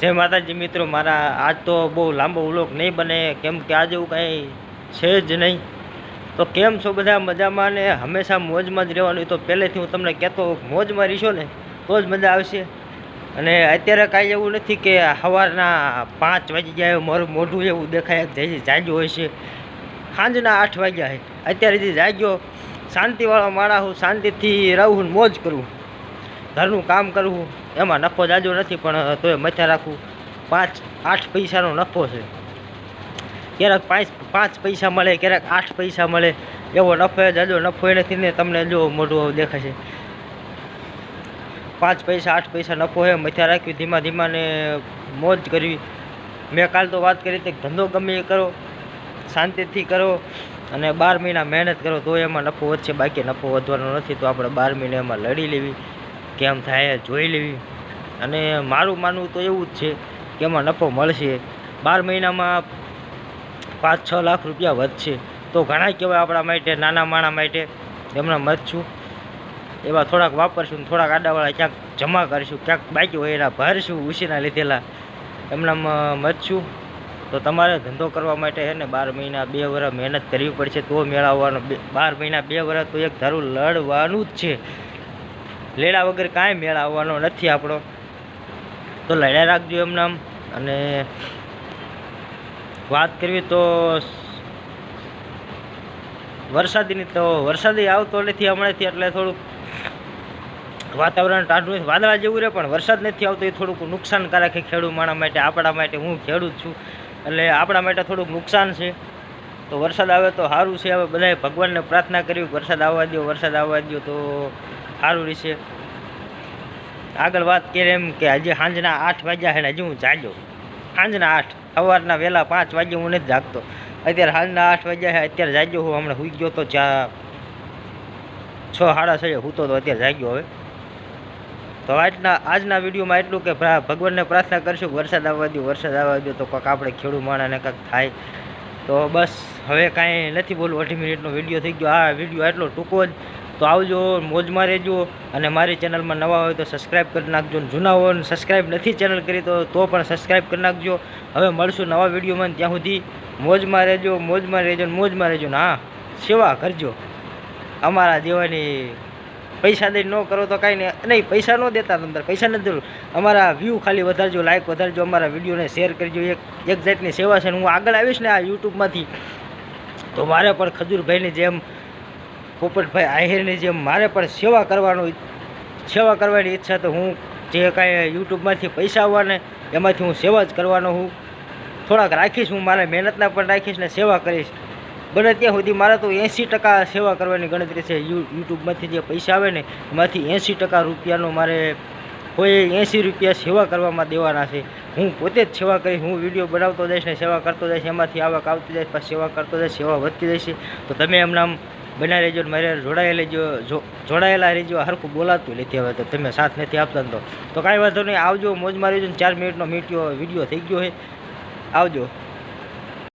જય માતાજી મિત્રો, મારા આજ તો બહુ લાંબો ઉલોક નહીં બને, કેમ કે આજે એવું કાંઈ છે જ નહીં. તો કેમ છો બધા મજામાં ને હંમેશા મોજમાં જ રહેવાનું? તો પહેલેથી હું તમને કહેતો મોજમાં રહીશો ને, તો જ મજા આવશે. અને અત્યારે કાંઈ એવું નથી કે સવારના પાંચ વાગી જાય મારું મોઢું એવું દેખાય જાગ્યો હોય છે. સાંજના આઠ વાગ્યા છે. અત્યારે જે જાગ્યો, શાંતિવાળા માળા હું શાંતિથી રહું મોજ કરું. ઘરનું કામ કરવું, એમાં નફો જાજો નથી, પણ તોય મથા રાખવું. પાંચ, આઠ પૈસાનો નફો છે. ક્યારેક પાંચ પાંચ પૈસા મળે, ક્યારેક આઠ પૈસા મળે. એવો નફો જાજો, નફો એ નથી ને તમને જો મોટું દેખાશે. પાંચ પૈસા, આઠ પૈસા નફો હોય, મથા રાખવી ધીમા ધીમા ને મોજ કરવી. મેં કાલ તો વાત કરી હતી, ધંધો ગમે એ કરો, શાંતિથી કરો અને બાર મહિના મહેનત કરો, તો એમાં નફો વધશે, બાકી નફો વધવાનો નથી, તો આપણે બાર મહિને એમાં લડી લેવી. કેમ થાય જોઈ લેવી. અને મારું માનવું તો એવું જ છે કે એમાં નફો મળશે. બાર મહિનામાં પાંચ છ લાખ રૂપિયા વધશે. તો ઘણા કહેવાય આપણા માટે, નાના માણા માટે, એમના મત છું. એવા થોડાક વાપરશું થોડાક આડાવાળા ક્યાંક જમા કરીશું, ક્યાંક બાકી હોય એના ભરશું ઉછીના લીધેલા. એમનામાં મત છું. તો તમારે ધંધો કરવા માટે હે ને બાર મહિના, બે વર્ષ મહેનત કરવી પડશે. તો મેળવવાનો બાર મહિના, બે વર્ષ તો એક ધારું લડવાનું જ છે. લેડા વગર કાંઈ મેળ આવવાનો નથી આપણો. તો લડ્યા રાખજો એમને આમ. અને વાત કરવી તો વરસાદીની તો વરસાદી આવતો નથી હમણાંથી એટલે થોડુંક વાતાવરણ ટાઢું વાદળા જેવું રહે, પણ વરસાદ નથી આવતો, એ થોડુંક નુકસાનકારક છે ખેડૂત માણા માટે. આપણા માટે હું ખેડૂત છું. એટલે આપણા માટે થોડુંક નુકસાન છે. તો વરસાદ આવે તો સારું છે. હવે બધાએ ભગવાનને પ્રાર્થના કરવી વરસાદ આવવા દો વરસાદ આવવા દો તો સારું રહેશે. આગળ વાત કરે એમ કે હજી સાંજના આઠ વાગ્યા છે ને હજી હું જાગ્યો. સાંજના આઠ, સવારના વહેલા પાંચ વાગે હું નથી જાગતો. અત્યારે સાંજના આઠ વાગ્યા છે, અત્યારે જાગ્યો હું, હમણાં સુઈ ગયો તો ચા છ, સાડા છ સૂતો તો અત્યારે જાગ્યો હવે. તો આજના આજના વિડીયોમાં એટલું કે ભગવાનને પ્રાર્થના કરશું, વરસાદ આવવા દો વરસાદ આવવા દો તો કંઈક આપણે ખેડૂ માણાને કંઈક થાય. તો બસ, હવે કાંઈ નથી બોલવું. અઢી મિનિટનો વીડિયો થઈ ગયો. આ વીડિયો એટલો ટૂંકો જ. તો આવજો, મોજમાં રહેજો અને મારી ચેનલમાં નવા હોય તો સબસ્ક્રાઈબ કરી નાખજો. જૂના હોય સબસ્ક્રાઈબ નથી ચેનલ કરી, તો તો પણ સબસ્ક્રાઈબ કરી નાખજો. હવે મળશું નવા વિડીયોમાં. ત્યાં સુધી મોજમાં રહેજો મોજમાં રહેજો મોજમાં રહેજો. ને હા, સેવા કરજો. અમારા જેવાની પૈસા દઈને ન કરો તો કાંઈ નહીં. નહીં, પૈસા ન દેતા અંદર, પૈસા નથી જરૂર. અમારા વ્યૂ ખાલી વધારજો લાઇક વધારજો, અમારા વિડીયોને શેર કરજો. એક એક જાતની સેવા છે હું આગળ આવીશ ને આ યુટ્યુબમાંથી તો મારે પણ ખજૂરભાઈની જેમ, પોપટભાઈ આહિરની જેમ મારે પણ સેવા કરવાનો સેવા કરવાની ઈચ્છા તો હું જે કાંઈ યુટ્યુબમાંથી પૈસા આવવાને એમાંથી હું સેવા જ કરવાનો હું. થોડાક રાખીશ હું, મારા મહેનતના પણ રાખીશ ને સેવા કરીશ. બને ત્યાં સુધી મારે તો એંસી ટકા સેવા કરવાની ગણતરી છે. યુટ્યુબમાંથી જે પૈસા આવે ને, એમાંથી એંસી ટકા રૂપિયાનો મારે કોઈ એંસી રૂપિયા સેવા કરવામાં દેવાના છે. હું પોતે જ સેવા કરીશ હું વીડિયો બનાવતો જઈશ ને સેવા કરતો જઈશ, એમાંથી આવક આવતી જઈશ, પછી સેવા કરતો જઈશ, સેવા વધતી જશે તો તમે એમના બનાવી લેજો મારે જોડાયેલા લેજો જોડાયેલા રહેજો, હરખું બોલાતું લેતી હવે તો તમે સાથ નથી આપતા તો. તો કાંઈ વાંધો નહીં, આવજો, મોજમાં રહેજો ચાર મિનિટનો મીટિયો વીડિયો થઈ ગયો છે. આવજો.